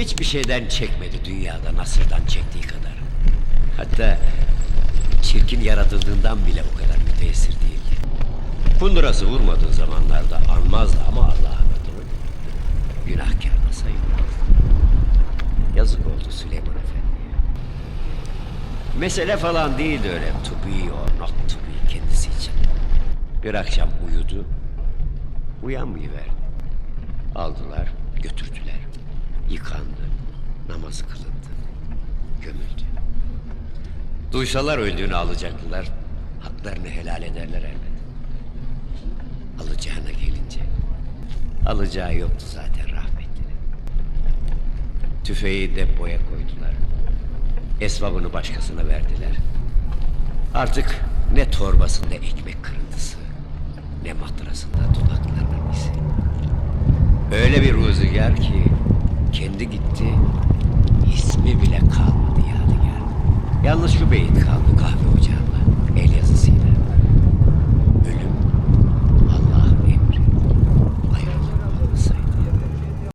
Hiçbir şeyden çekmedi dünyada nasırdan çektiği kadar. Hatta çirkin yaratıldığından bile o kadar müteessir değildi. Kundurası vurmadığı zamanlarda anmazdı ama Allah'ın adını günahkarına sayılmazdı. Yazık oldu Süleyman Efendi'ye. Mesele falan değildi öyle to be or not to be kendisi için. Bir akşam uyudu, uyanmayıverdi. Aldılar, götürdüler. Yıkandı, namazı kılındı, gömüldü. Duysalar öldüğünü alacaklılar, haklarını helal ederler elbet. Alacağına gelince, alacağı yoktu zaten rahmetlinin. Tüfeği depoya koydular. Esbabını başkasına verdiler. Artık ne torbasında ekmek kırıntısı, ne matrasında dudaklarının izi. Öyle bir rüzgar ki kendi gitti, ismi bile kalmadı yadigar. Yalnız şu beyit kaldı